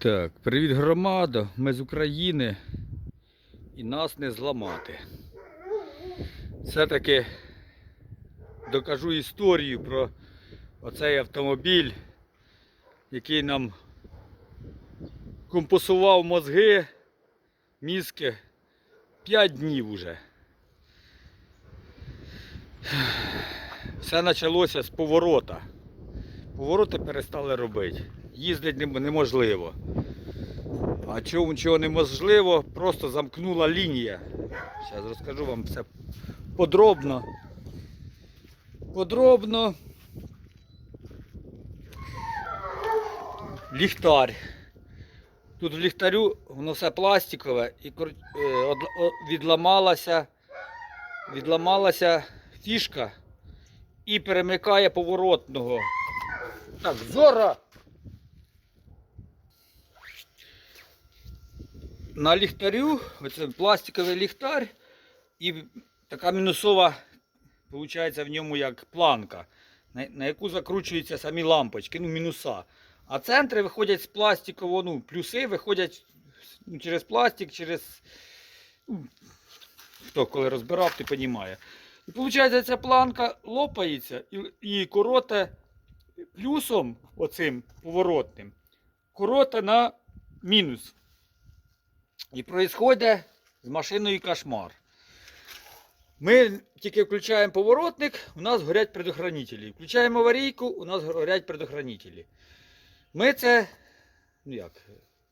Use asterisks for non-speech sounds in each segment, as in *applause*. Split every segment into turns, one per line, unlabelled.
Так, привіт громада, ми з України і нас не зламати. Все-таки докажу історію про оцей автомобіль, який нам компасував мозги, мізки 5 днів уже. Все почалося з поворота. Повороти перестали робити. Їздити неможливо. А чому чого неможливо, просто замкнула лінія. Зараз розкажу вам все подробно. Подробно. Ліхтар. Тут в ліхтарю воно все пластикове і е, відламалася, відламалася фішка і перемикає поворотного. Так, зора! На ліхтарю, оце пластиковий ліхтар і така мінусова, виходить, в ньому як планка, на, яку закручуються самі лампочки, ну, мінуса. А центри виходять з пластикового, ну, плюси виходять ну, через пластик, через. Ну, хто коли розбирав, ти розуміє. І виходить, ця планка лопається і, і короте плюсом оцим поворотним, короте на мінус. І відбувається з машиною кошмар. Ми тільки включаємо поворотник, у нас горять предохранителі. Включаємо аварійку, у нас горять предохранителі. Ми це, ну як,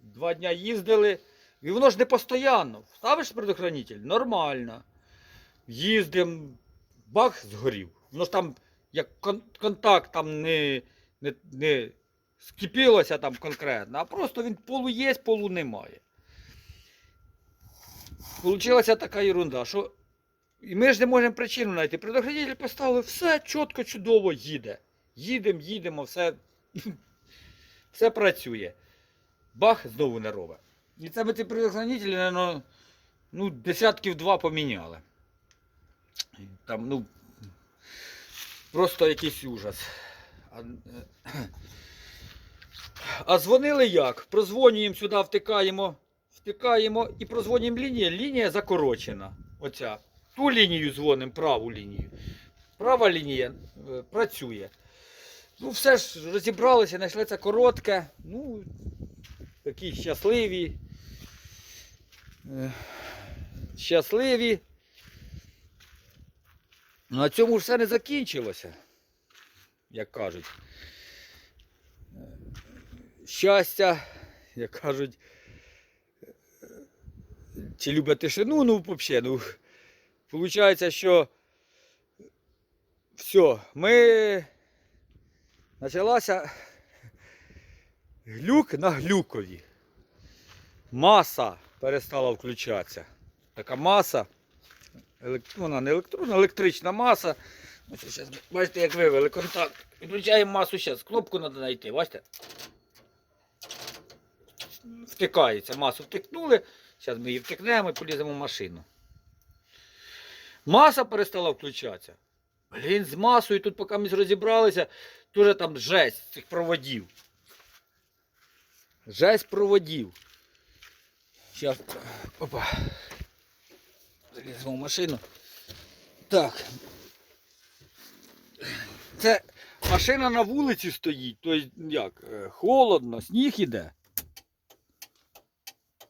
два дня їздили, і воно ж не постійно. Ставиш предохранитель, нормально. Їздимо, бах, згорів. Воно ж там, як контакт там не, не, не скипілося там конкретно, а просто він полу є, полу немає. Получилася така ерунда, що ми ж не можемо причину знайти. Предохранитель поставили, все чітко, чудово їде. Їдемо, їдемо, все, *laughs* все працює. Бах, знову не робить. І це ми ці предохранителі, наверно, ну, десятків два поміняли. Там, ну, просто якийсь ужас. А, *clears throat* а дзвонили як? Прозвонюємо сюди, втикаємо, втикаємо і прозвонюємо лінію. Лінія закорочена. Оця. Ту лінію дзвонимо, праву лінію. Права лінія е, працює. Ну, все ж розібралися, знайшли це коротке. Ну, такі щасливі. Е, Щасливі. На цьому ж все не закінчилося, як кажуть. Е, Щастя, як кажуть, чи любить тишину, ну, взагалі, ну, виходить, що все, ми почалася глюк на глюкові. Маса перестала включатися. Така маса. Ну, Вона не електронна, електрична маса. Зараз, бачите, як вивели контакт. Відключаємо масу зараз. Кнопку треба знайти, бачите? Втикається, масу втикнули. Зараз ми її втикнемо і поліземо в машину. Маса перестала включатися. Блін, з масою тут, поки ми розібралися, дуже там жесть цих проводів. Жесть проводів. Зараз. Опа. Заліземо в машину. Так. Це машина на вулиці стоїть, тобто як, е, холодно, сніг іде.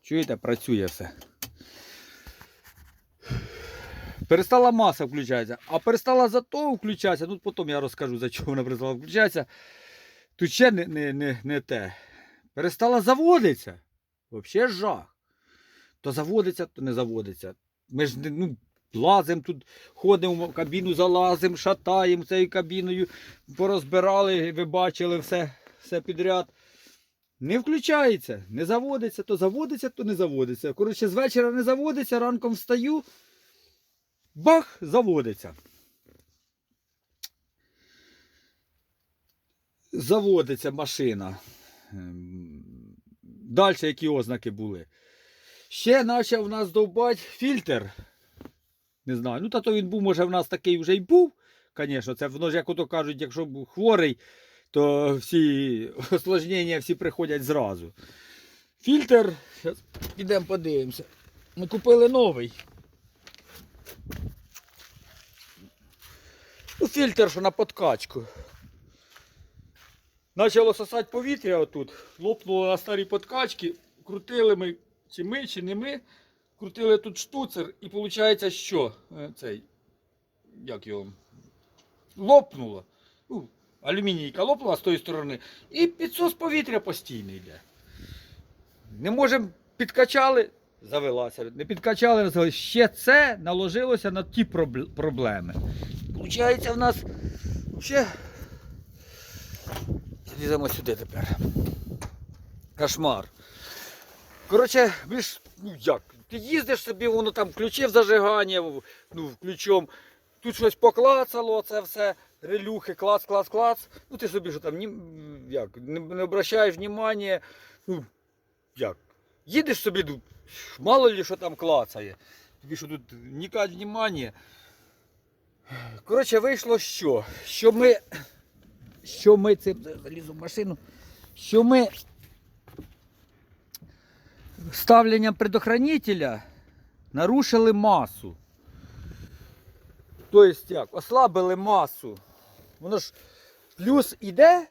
Чуєте, працює все. Перестала маса включатися, а перестала зато включатися. Ну потім я розкажу, за чого вона перестала включатися. Тут ще не, не, не, не те. Перестала заводитися. Взагалі жах. То заводиться, то не заводиться. Ми ж ну, лазимо тут, ходимо в кабіну, залазимо, шатаємо цією кабіною, порозбирали, ви бачили все, все підряд. Не включається, не заводиться, то заводиться, то не заводиться. Коротше, з вечора не заводиться, ранком встаю, бах, заводиться. Заводиться машина. Далі які ознаки були? Ще почав в нас довбати фільтр. Не знаю. Ну, та то він був, може, в нас такий вже й був. Звісно, це воно ж, як ото кажуть, якщо був хворий, то всі осложнення всі приходять зразу. Фільтр. Зараз підемо подивимося. Ми купили новий. Ну, фільтр, що на подкачку. Почало сосати повітря отут. Лопнуло на старій подкачці. Крутили ми, чи ми, чи не ми. Крутили тут штуцер і виходить, що Е, цей. Як його? Лопнуло. Ну, алюмінійка лопнула з тої сторони. І підсос повітря постійно йде. Не можемо підкачали, завелася. Не підкачали, завелася. Ще це наложилося на ті проблеми. Получається, в нас ще. Ліземо сюди тепер. Кошмар. Коротше, ж, ну як, ти їздиш собі, воно там включив зажигання, ну, включом. Тут щось поклацало, це все, релюхи, клац, клац, клац. Ну ти собі що там ні, як, не, не обращаєш внимання. Ну, як? Їдеш собі, ну, мало ли що там клацає. Тобі що тут нікать внимання. Коротше, вийшло що? Що ми. Що ми цим залізу в машину. Що ми ставленням предохранителя нарушили масу. Тобто як, ослабили масу. Воно ж плюс іде,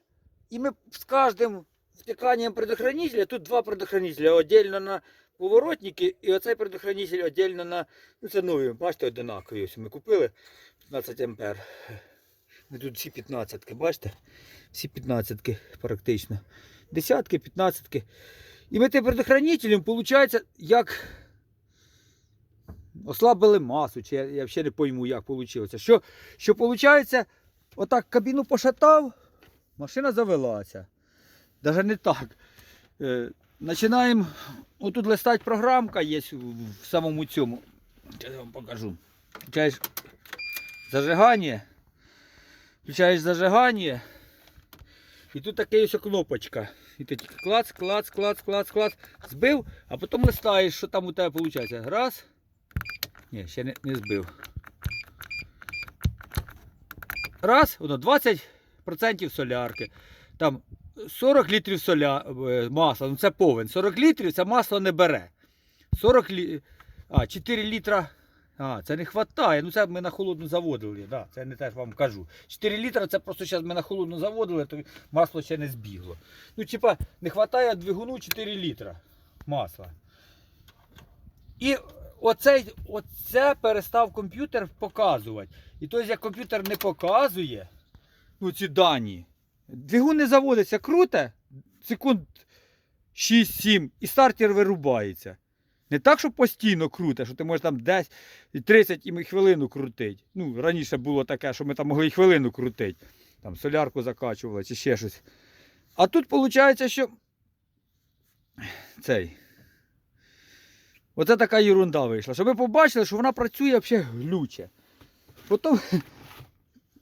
і ми з кожним втиканням предохранителя, тут два предохранителя, отдельно на поворотники, і оцей предохранитель отдельно на. Ну це нові, бачите, одинакові. Ось ми купили 15 ампер. Тут всі 15-ки, бачите? Всі 15-ки практично. Десятки, 15. І ми тим предохранителем, виходить, як ослабили масу, чи я, я ще не пойму, як вийшло. Що, що виходить, отак кабіну пошатав, машина завелася. Даже не так. Е, Починаємо. Отут листати програмка є в, самому цьому. Я вам покажу. Включаєш зажигання. Включаєш зажигання. І тут така ось кнопочка. І ти тільки клац, клац, клац, клац, клац. Збив, а потім листаєш, що там у тебе виходить. Раз. Ні, ще не, не збив. Раз, воно 20% солярки. Там 40 літрів соля, е, масла, ну це повен. 40 літрів це масло не бере. 40 лі... А, 4 літра. А, це не вистачає. Ну це ми на холодну заводили. Да, це не теж вам кажу. 4 літра це просто зараз ми на холодну заводили, то масло ще не збігло. Ну, типа, не вистачає двигуну 4 літра масла. І оцей, оце перестав комп'ютер показувати. І тобто, як комп'ютер не показує ну, ці дані, двигун не заводиться, круте, секунд 6-7, і стартер вирубається. Не так, що постійно круте, що ти можеш там 10, 30 і хвилину крутити. Ну, раніше було таке, що ми там могли і хвилину крутити. Там солярку закачували чи ще щось. А тут виходить, що цей. Оце така ерунда вийшла. Щоб ви побачили, що вона працює взагалі глюче. Потім...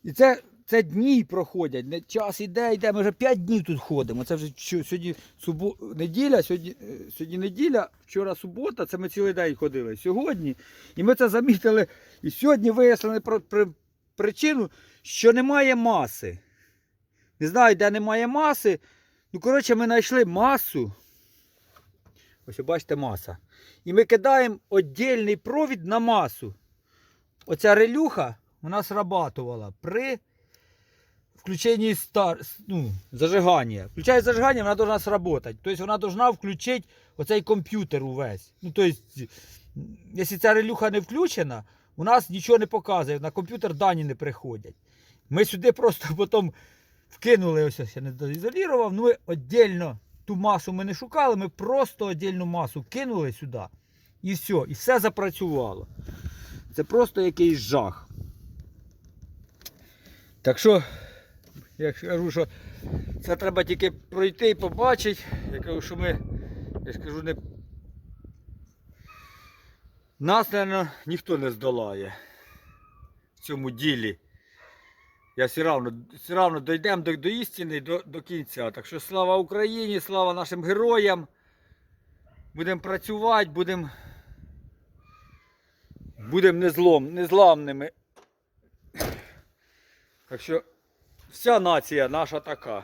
І це, це дні проходять, час іде, йде. Ми вже 5 днів тут ходимо. Це вже сьогодні субо... неділя, сьогодні, е, сьогодні неділя, вчора субота, це ми цілий день ходили. Сьогодні. І ми це замітили. І сьогодні вияснили про, при, причину, що немає маси. Не знаю, де немає маси. Ну, коротше, ми знайшли масу. Ось бачите, маса. І ми кидаємо віддільний провід на масу. Оця релюха нас срабатувала при включенні стар... ну, зажигання. Включає зажигання, вона повинна сработати. Тобто вона повинна включити оцей комп'ютер увесь. Ну, тобто, якщо ця релюха не включена, у нас нічого не показує, на комп'ютер дані не приходять. Ми сюди просто *laughs* потім вкинули, ось я не доізолірував, ну ми віддільно ту масу ми не шукали, ми просто віддільну масу кинули сюди. І все, і все запрацювало. Це просто якийсь жах. Так що, я кажу, що це треба тільки пройти і побачити. Я кажу, що ми, я ж кажу, не. Нас, мабуть, ніхто не здолає в цьому ділі. Я все равно, все равно дійдемо до, до істини, до, до кінця. Так що слава Україні, слава нашим героям. Будемо працювати, будемо будем незлом, незламними. Так що вся нація наша така.